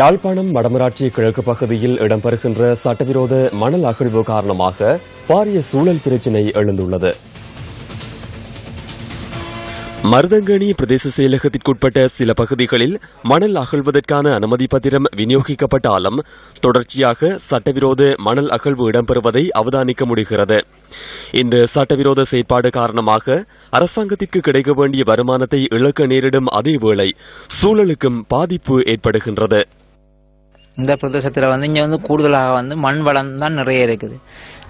யாழ்ப்பாணம் வடமராட்சி கிழக்கு பகுதியில் இடம்பெறுகின்ற சட்டவிரோத மணல் அகழ்வு காரணமாக பாரிய சூழல் பிரச்சினை எழுந்துள்ளது. மருதங்கணி பிரதேச செயலகத்திற்குட்பட்ட சில பகுதிகளில் மணல் அகழ்வதற்கான அனுமதி பத்திரம் விநியோகிக்கப்பட்டாலும் தொடர்ச்சியாக சட்டவிரோத மணல் அகழ்வு இடம்பெறுவதை அவதானிக்க முடிகிறது. இந்த சட்டவிரோத செயற்பாடு காரணமாக அரசாங்கத்திற்கு கிடைக்க வேண்டிய வருமானத்தை இழக்க நேரிடும் அதேவேளை சூழலுக்கும் பாதிப்பு ஏற்படுகின்றது. இந்த பிரதேசத்தில் வந்து இங்கே வந்து கூடுதலாக வந்து மண் வளம் தான் நிறைய இருக்குது.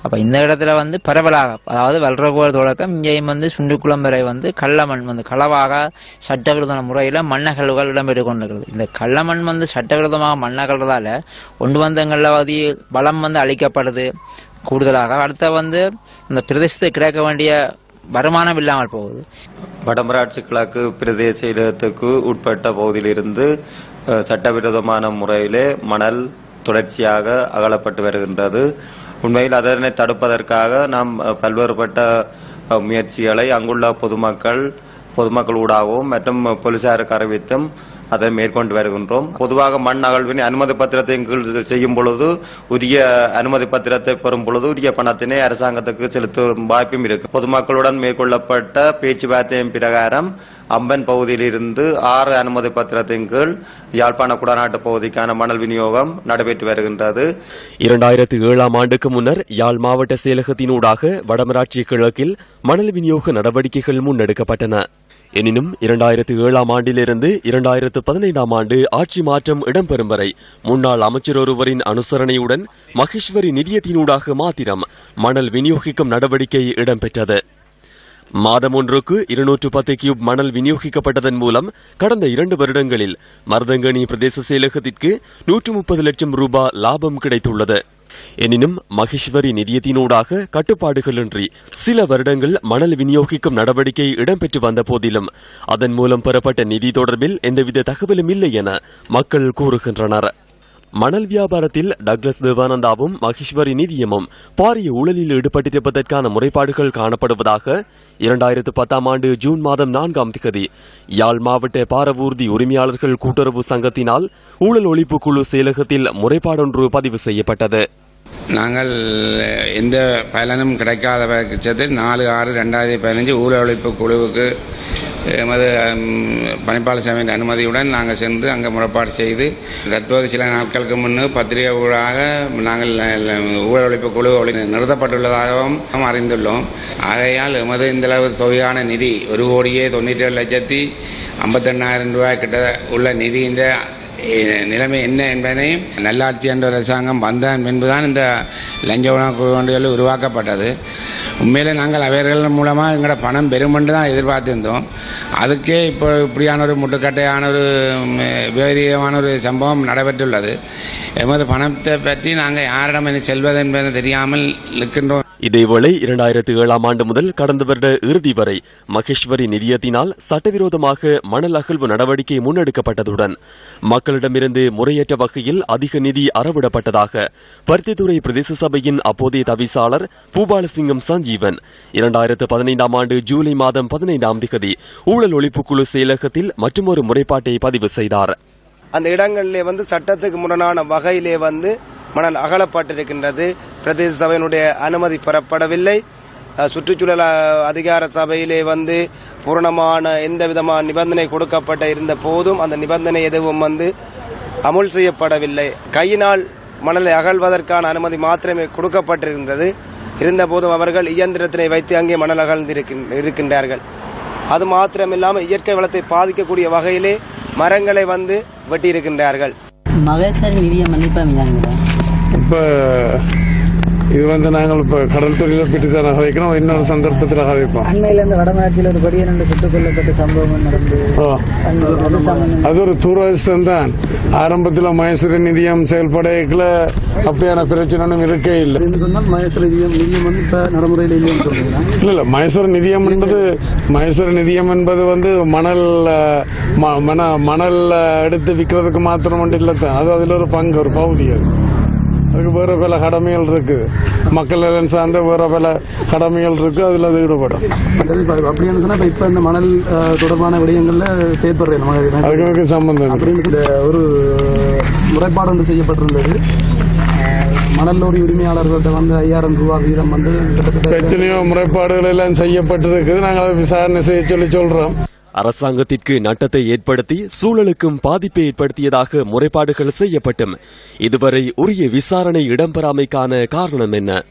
அப்போ இந்த இடத்துல வந்து பரவலாக அதாவது வல்றகோல் தொடக்கம் இங்கேயும் வந்து சுண்டுக்குளம் வரை வந்து கள்ளமண் வந்து களவாக சட்டவிரோத முறையில் மண்ணகல்கள் இடம்பெற்று கொண்டிருக்கிறது. இந்த கள்ளமண் வந்து சட்டவிரோதமாக மண்ணகல்றதால ஒன்று வந்தங்களில் வதி வளம் வந்து அழிக்கப்படுது. கூடுதலாக அடுத்த வந்து இந்த பிரதேசத்துக்கு கிடைக்க வேண்டிய வருமானம் இல்லாமல் போகுது. வடமராட்சி கிழக்கு பிரதேச இடத்துக்கு உட்பட்ட பகுதியிலிருந்து சட்டவிரோதமான முறையிலே மணல் தொடர்ச்சியாக அகலப்பட்டு வருகின்றது. உண்மையில் அதனை தடுப்பதற்காக நாம் பல்வேறுபட்ட முயற்சிகளை அங்குள்ள பொதுமக்கள் பொதுமக்கள் ஊடாகவும் மற்றும் போலீசாருக்கு அறிவித்தும் அதை மேற்கொண்டு வருகின்றோம். பொதுவாக மண் அகழ்வின் அனுமதி பத்திரத்தை கீழ் செய்யும் பொழுது உரிய அனுமதி பத்திரத்தை பெறும் பொழுது உரிய பணத்தினை அரசாங்கத்துக்கு செலுத்தும் வாய்ப்பும் இருக்கு. பொதுமக்களுடன் மேற்கொள்ளப்பட்ட பேச்சுவார்த்தையின் பிரகாரம் அம்பன் பகுதியிலிருந்து ஆறு அனுமதி பத்திரத்தின் கீழ் யாழ்ப்பாண குடநாட்டு பகுதிக்கான மணல் விநியோகம் நடைபெற்று வருகின்றது. இரண்டாயிரத்து ஏழாம் ஆண்டுக்கு முன்னர் யாழ் மாவட்ட செயலகத்தினூடாக வடமராட்சி கிழக்கில் மணல் விநியோக நடவடிக்கைகள் முன்னெடுக்கப்பட்டன. எனினும் இரண்டாயிரத்து ஏழாம் ஆண்டிலிருந்து இரண்டாயிரத்து பதினைந்தாம் ஆண்டு ஆட்சி மாற்றம் இடம்பெறும் வரை முன்னாள் அமைச்சர் ஒருவரின் அனுசரணையுடன் மகேஸ்வரி நிதியத்தினூடாக மாத்திரம் மணல் விநியோகிக்கும் நடவடிக்கை இடம்பெற்றது. மாதம் ஒன்றுக்கு இருநூற்று பத்து கியூப் மணல் விநியோகிக்கப்பட்டதன் மூலம் கடந்த இரண்டு வருடங்களில் மருதங்கணி பிரதேச செயலகத்திற்கு நூற்று முப்பது லட்சம் ரூபாய் லாபம் கிடைத்துள்ளது. எனினும் மகேஸ்வரி நிதியத்தினூடாக கட்டுப்பாடுகளின்றி சில வருடங்கள் மணல் விநியோகிக்கும் நடவடிக்கை இடம்பெற்று வந்த போதிலும் அதன் மூலம் பெறப்பட்ட நிதி தொடர்பில் எந்தவித தகவலும் இல்லை என மக்கள் கூறுகின்றனர். மணல் வியாபாரத்தில் டக்ளஸ் தேவானந்தாவும் மகேஸ்வரி நிதியமும் பாரிய ஊழலில் ஈடுபட்டிருப்பதற்கான முறைப்பாடுகள் காணப்படுவதாக இரண்டாயிரத்து பத்தாம் ஆண்டு ஜூன் மாதம் நான்காம் திகதி யாழ் மாவட்ட பாரவூர்தி உரிமையாளர்கள் கூட்டுறவு சங்கத்தினால் ஊழல் ஒழிப்பு குழு செயலகத்தில் முறைப்பாடொன்று பதிவு செய்யப்பட்டது. நாங்கள் எந்த பலனும் கிடைக்காத பட்சத்தில் நாலு ஆறு ரெண்டாயிரத்தி பதினஞ்சு ஊழல் ஒழிப்பு குழுவுக்கு எமது ம், அனுமதியுடன் நாங்கள் சென்று அங்கே முறைப்பாடு செய்து தற்போது சில நாட்களுக்கு முன்னு பத்திரிகை ஊடாக நாங்கள் ஊழல் ஒழிப்பு குழு நிறுத்தப்பட்டுள்ளதாகவும் நாம் அறிந்துள்ளோம். ஆகையால் எமது இந்தளவு தொகையான நிதி ஒரு கோடியே தொண்ணூற்றி ஏழு லட்சத்தி ஐம்பத்தெண்ணாயிரம் ரூபாய் கிட்ட உள்ள நிதி இந்த நிலைமை என்ன என்பதையும் நல்லாட்சி என்ற ஒரு அரசாங்கம் வந்த என்பதுதான் இந்த லஞ்ச உணவு உருவாக்கப்பட்டது. உண்மையிலே நாங்கள் அவர்கள் மூலமாக எங்களோட பணம் பெறும் என்று தான் எதிர்பார்த்திருந்தோம். அதுக்கே இப்போ இப்படியான ஒரு முட்டுக்கட்டையான ஒரு விபரீதமான ஒரு சம்பவம் நடைபெற்றுள்ளது. எமது பணத்தை பற்றி நாங்கள் யாரிடம் இனி செல்வது என்பது தெரியாமல் இருக்கின்றோம். இதேவேளை இரண்டாயிரத்து ஏழாம் ஆண்டு முதல் கடந்த வருட இறுதி வரை மகேஸ்வரி நிதியத்தினால் சட்டவிரோதமாக மணல் அகழ்வு நடவடிக்கை முன்னெடுக்கப்பட்டதுடன் மக்களிடமிருந்து முறையற்ற வகையில் அதிக நிதி அறவிடப்பட்டதாக பருத்தித்துறை பிரதேச சபையின் அப்போதைய தவிசாளர் பூபாலசிங்கம் சஞ்சீவன் இரண்டாயிரத்து பதினைந்தாம் ஆண்டு ஜூலை மாதம் பதினைந்தாம் திகதி ஊழல் ஒழிப்பு குழு செயலகத்தில் மற்றொரு முறைப்பாட்டை பதிவு செய்தார். அந்த இடங்களிலே வந்து சட்டத்துக்கு முரணான வகையிலே வந்து மணல் அகலப்பட்டிருக்கின்றது. பிரதேச சபையினுடைய அனுமதி பெறப்படவில்லை. சுற்றுச்சூழல் அதிகார சபையிலே வந்து பூரணமான எந்த விதமான நிபந்தனை கொடுக்கப்பட்ட இருந்த போதும் அந்த நிபந்தனை எதுவும் வந்து அமுல் செய்யப்படவில்லை. கையினால் மணலை அகழ்வதற்கான அனுமதி மாத்திரமே கொடுக்கப்பட்டிருந்தது. இருந்தபோதும் அவர்கள் இயந்திரத்தினை வைத்து அங்கே மணல் அகழ்ந்திருக்கின்- இருக்கின்றார்கள். அது மாத்திரமில்லாமல் இயற்கை வளத்தை பாதிக்கக்கூடிய வகையிலே மரங்களை வந்து வெட்டியிருக்கின்றார்கள். மகேஸ்வரி நிதியை மன்னிப்பா இப்ப இது வந்து நாங்கள் இப்ப கடல் தொழிலை பற்றி தான் கதைக்கிறோம் இன்னொரு சந்தர்ப்பத்தில் கதைப்போம் அண்மையில இந்த ஒரு கொடிய ரெண்டு சுட்டுக் கொல்லப்பட்ட சம்பவம் நடந்து அது ஒரு துரதிர்ஷ்டம் தான் ஆரம்பத்தில் மைசூர் நிதியம் செயல்படையக்குள்ள அப்படியான பிரச்சனை இருக்கே இல்லை. மகேஸ்வரி நிதியம் நிதியம் வந்து இப்ப நடைமுறையில் இல்ல இல்ல. மைசூர் நிதியம் என்பது மைசூர் நிதியம் என்பது வந்து மணல் அஹ், ம- மண- மணல் எடுத்து விற்கிறதுக்கு மாத்திரம் ஒன்று இல்லை அது அதில் ஒரு பங்கு ஒரு பகுதி அது. அதுக்கு வேற பல கடமைகள் இருக்கு. மக்கள் நலன் சார்ந்த வேற பல கடமைகள் இருக்கு. அதுல அது ஈடுபடும். அப்படின்னு சொன்னா இப்ப இந்த மணல் தொடர்பான விடயங்கள்ல செயற்படுறேன் அதுக்கு சம்பந்தம். அப்படின்னு ஒரு முறைப்பாடு ஒன்று செய்யப்பட்டிருந்தது. மணல் லோரி உரிமையாளர்கள்ட்ட வந்து ஐயாயிரம் ரூபாய் வீதம் வந்து எத்தனையோ முறைப்பாடுகள் எல்லாம் செய்யப்பட்டிருக்குது. நாங்கள் விசாரணை செய்ய சொல்லி சொல்றோம். அரசாங்கத்திற்கு நட்டத்தை ஏற்படுத்தி சூழலுக்கும் பாதிப்பை ஏற்படுத்தியதாக முறைப்பாடுகள் செய்யப்பட்டும். இதுவரை உரிய விசாரணை இடம்பெறாமைக்கான காரணம் என்ன?